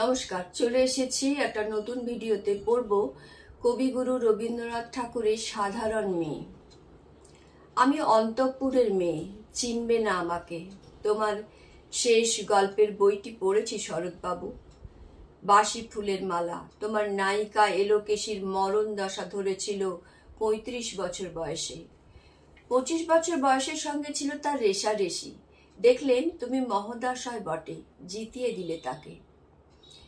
নমস্কার, চলে এসেছি একটা নতুন ভিডিওতে। পড়ব কবিগুরু রবীন্দ্রনাথ ঠাকুরের সাধারণ মেয়ে। আমি অন্তঃপুরের মেয়ে, চিনবে না আমাকে। তোমার শেষ গল্পের বইটি পড়েছি শরৎবাবু। বাসি ফুলের মালা, তোমার নায়িকা এলোকেশির মরণ দশা ধরেছিল পঁয়ত্রিশ বছর বয়সে। পঁচিশ বছর বয়সের সঙ্গে ছিল তার রেশারেশি। দেখলেন, তুমি মহদাশয় বটে, জিতিয়ে দিলে তাকে।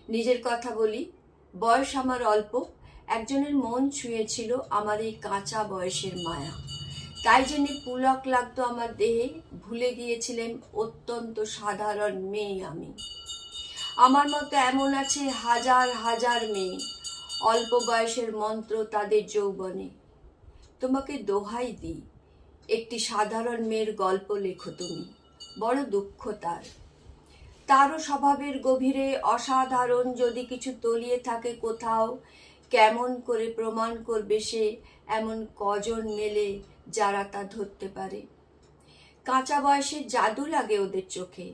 নিজের কথা বলি। বয়স আমার অল্প। একজনের মন ছুঁয়েছিল আমার এই কাঁচা বয়সের মায়া। তাই জন্য পুলক লাগতো আমার দেহে। ভুলে গিয়েছিলেন অত্যন্ত সাধারণ মেয়ে আমি। আমার মতো এমন আছে হাজার হাজার মেয়ে। অল্প বয়সের মন্ত্র তাদের যৌবনে। তোমাকে দোহাই দিই। একটি সাধারণ মেয়ের গল্প লেখো তুমি। বড় দুঃখ তার। তারও স্বভাবের গভীরে অসাধারণ যদি কিছু তলিয়ে থাকে কোথাও, কেমন করে প্রমাণ করবে সে এমন কজন মেলে যারা তা ধরতে পারে? কাঁচা বয়সে জাদু লাগে ওদের চোখে,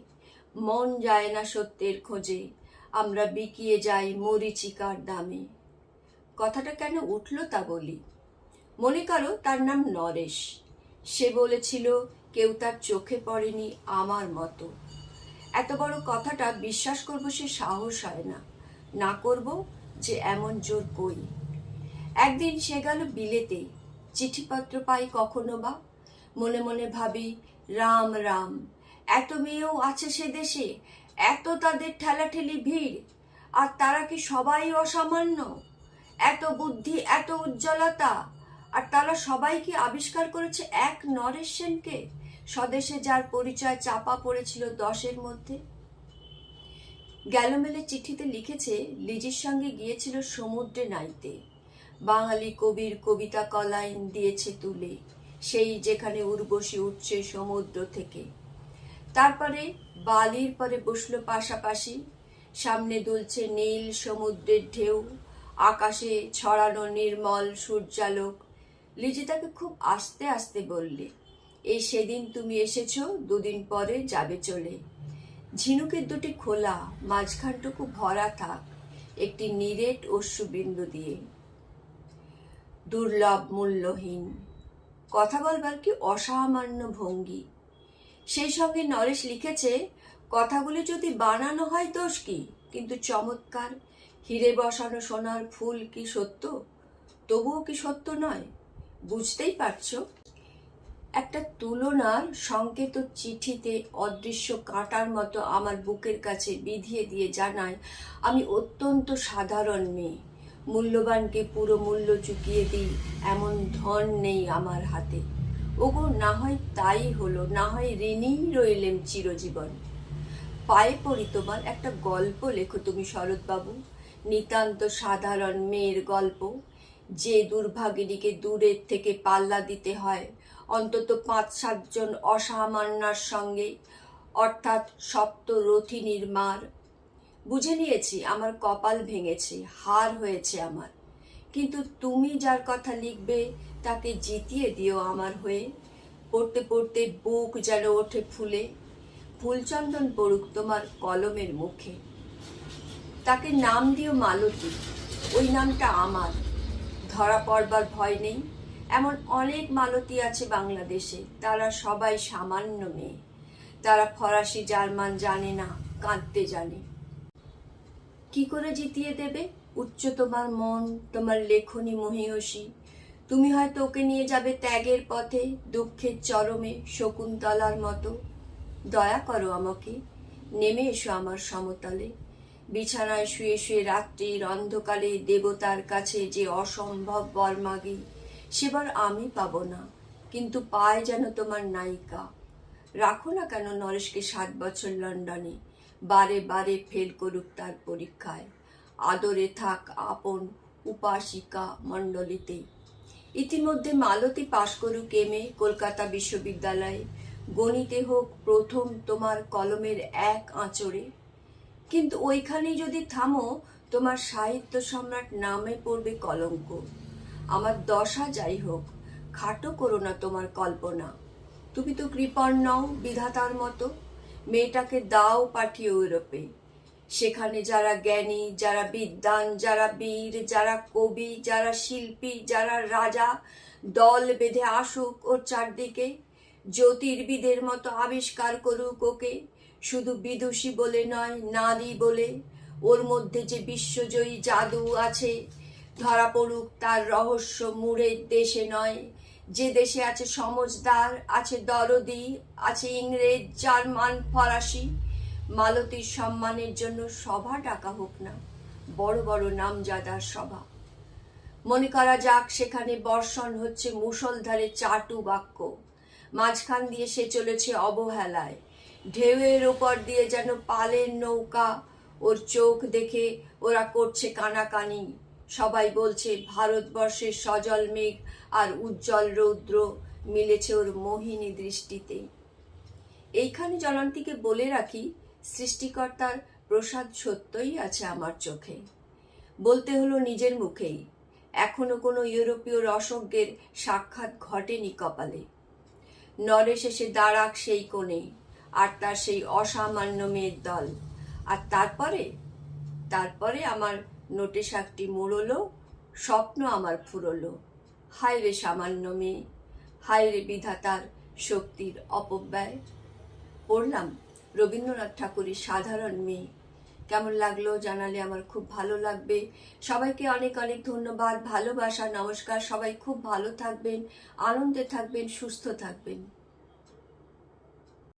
মন যায় না সত্যের খোঁজে, আমরা বিকিয়ে যাই মরিচিকার দামে। কথাটা কেন উঠল তা বলি? মনে করো তার নাম নরেশ, সে বলেছিল, কেউ তার চোখে পড়েনি আমার মতো। এত বড় কথাটা বিশ্বাস করব সে সাহস হয় না। না করব যে এমন জোর কই। একদিন সে গেল বিলেতে, চিঠিপত্র পাই কখনো বা। মনে মনে ভাবি, রাম রাম, এত মেয়েও আছে সে দেশে, এত তাদের ঠেলাঠেলি ভিড়, আর তারা কি সবাই অসামান্য? এত বুদ্ধি, এত উজ্জ্বলতা, আর তারা সবাই কি আবিষ্কার করেছে এক নরেশ সেনকে? স্বদেশে যার পরিচয় চাপা পড়েছিল দশের মধ্যে। গ্যালোমেলে চিঠিতে লিখেছে, লিজির সঙ্গে গিয়েছিল সমুদ্রে নাইতে। বাঙালি কবির কবিতা কলাইন দিয়েছে তুলে, সেই যেখানে উর্বশী উঠছে সমুদ্র থেকে। তারপরে বালির পরে বসল পাশাপাশি, সামনে দুলছে নীল সমুদ্রের ঢেউ, আকাশে ছড়ানো নির্মল সূর্যালোক। লিজি তাকে খুব আস্তে আস্তে বললে এই সেদিন তুমি এসেছ, দুদিন পরে যাবে চলে। ঝিনুকের দুটি খোলা, মাঝখানটুকু ভরা থাক, একটি নিরেট অশ্রুবিন্দু দিয়ে। দুর্লভ মূল্যহীন, কথা বলবার কি অসামান্য ভঙ্গি। সেই সঙ্গে নরেশ লিখেছে, কথাগুলি যদি বানানো হয় দোষ কি? কিন্তু চমৎকার, হিরে বসানো সোনার ফুল কি সত্য? তবুও কি সত্য নয়? বুঝতেই পারছ? একটা তুলনার সংকেত চিঠিতে অদৃশ্য কাটার মতো আমার বুকের কাছে বিধিয়ে দিয়ে জানায়, আমি অত্যন্ত সাধারণ মেয়ে। মূল্যবানকে পুরো মূল্য চুকিয়ে দিই, এমন ধন নেই আমার হাতে। ওগো, না হয় তাই হলো, না হয় ঋণী রইলেম চিরজীবন। পায়ে পড়ি তোমার একটা গল্প লেখো তুমি, শরৎবাবু। নিতান্ত সাধারণ মেয়ের গল্প। যে দুর্ভাগিনীকে দূরের থেকে পাল্লা দিতে হয় অন্তত পাঁচ সাতজন অসামান্যার সঙ্গে, অর্থাৎ সপ্ত রথিনীর মার বুঝে নিয়েছি, আমার কপাল ভেঙেছে, হার হয়েছে আমার। কিন্তু তুমি যার কথা লিখবে, তাকে জিতিয়ে দিও আমার হয়ে। পড়তে পড়তে বুক যেন ওঠে ফুলে। ফুলচন্দন পড়ুক তোমার কলমের মুখে। তাকে নাম দিও মালতী, ওই নামটা আমার। ধরা পড়বার ভয় নেই। এমন অনেক মালতী আছে বাংলাদেশে। তারা সবাই সামান্য মেয়ে। তারা ফরাসি, জার্মান জানে না, কাঁদতে জানে। কি করে জিতিয়ে দেবে? উচ্চ তোমার মন, তোমার লেখনী মহিয়সী তুমি হয়তো ওকে নিয়ে যাবে ত্যাগের পথে, দুঃখের চরমে, শকুন্তলার মতো। দয়া করো আমাকে, নেমে এসো আমার সমতলে। বিছানায় শুয়ে শুয়ে রাত্রির অন্ধকারে দেবতার কাছে যে অসম্ভব বর মাগি সেবার আমি পাবো না। কিন্তু পায় যেন তোমার নায়িকা। রাখো না কেন নরেশকে সাত বছর লন্ডনে, বারে বারে ফেল করুক তার পরীক্ষায়। আদরে থাক আপন উপাসিকা মণ্ডলীতে। ইতিমধ্যে মালতী পাশ করুক এমে কলকাতা বিশ্ববিদ্যালয়ে। গণিতে হোক প্রথম তোমার কলমের এক আঁচড়ে। কিন্তু ওইখানেই যদি থামো, তোমার সাহিত্য সম্রাট নামে পড়বে কলঙ্ক। আমার দশা যাই হোক, খাটো করো না তোমার কল্পনা। তুমি তো কৃপণ নও বিধাতার মতো, মেয়েটাকে দাও পাঠিয়ে ইউরোপে। সেখানে যারা জ্ঞানী, যারা বিদ্বান, যারা বীর, যারা কবি, যারা শিল্পী, যারা রাজা, দল বেঁধে আসুক ওর চারদিকে, জ্যোতির্বিদের মতো আবিষ্কার করুক ওকে। শুধু বিদুষী বলে নয়, নারী বলে, ওর মধ্যে যে বিশ্বজয়ী জাদু আছে ধরা পড়ুক, তার রহস্য মুড়ের দেশে নয়। যে দেশে আছে সমজদার আছে দরদি, আছে ইংরেজ, জার্মান, ফরাসি, মালতীর সম্মানের জন্য সভা ডাকা হোক না, বড় বড় নামজাদার সভা। মনে করা যাক, সেখানে বর্ষণ হচ্ছে মুষলধারে চাটু বাক্য। মাঝখান দিয়ে সে চলেছে অবহেলায়। ঢেউয়ের ওপর দিয়ে যেন পালের নৌকা, ওর চোখ দেখে ওরা করছে কানাকানি। সবাই বলছে ভারতবর্ষের সজল মেঘ আর উজ্জ্বল রৌদ্র মিলেছে ওর মোহিনী দৃষ্টিতে। এইখানে জলন্তীকে বলে রাখি, সৃষ্টিকর্তার প্রসাদ সত্যই আছে আমার চোখে। বলতে হলো নিজের মুখেই, এখনও কোনো ইউরোপীয় রসজ্ঞের সাক্ষাৎ ঘটেনি কপালে। নরেশ এসে দাঁড়াক সেই কোণে, আর তার সেই অসামান্য মেয়ের দল। আর তারপরে? তারপরে আমার নোটে শাকটি মুড়লো স্বপ্ন আমার ফুরলো। হায় রে সামান্য মেয়ে হায় রে বিধাতার শক্তির অপব্যয়। পড়লাম রবীন্দ্রনাথ ঠাকুরের সাধারণ মেয়ে। কেমন লাগল জানালে আমার খুব ভালো লাগবে। সবাইকে অনেক অনেক ধন্যবাদ, ভালোবাসা, নমস্কার, সবাই খুব ভালো থাকবেন, আনন্দে থাকবেন, সুস্থ থাকবেন।